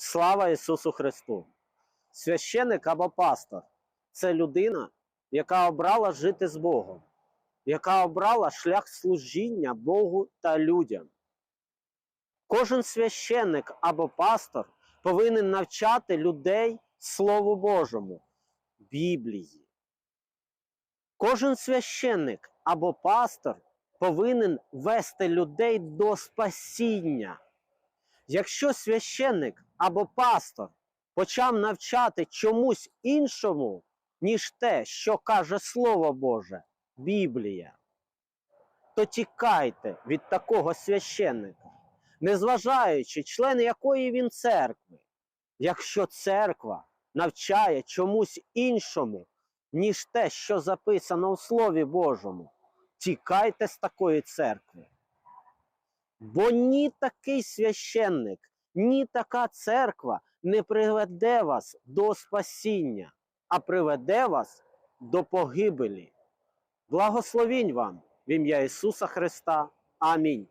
Слава Ісусу Христу! Священик або пастор це людина, яка обрала жити з Богом, яка обрала шлях служіння Богу та людям. Кожен священник або пастор повинен навчати людей Слову Божому, Біблії. Кожен священник або пастор повинен вести людей до спасіння. Якщо священник або пастор почав навчати чомусь іншому, ніж те, що каже Слово Боже, Біблія, то тікайте від такого священника, незважаючи, член якої він церкви. Якщо церква навчає чомусь іншому, ніж те, що записано у Слові Божому, тікайте з такої церкви. Бо ні такий священник, ні така церква не приведе вас до спасіння, а приведе вас до погибелі. Благословінь вам в ім'я Ісуса Христа. Амінь.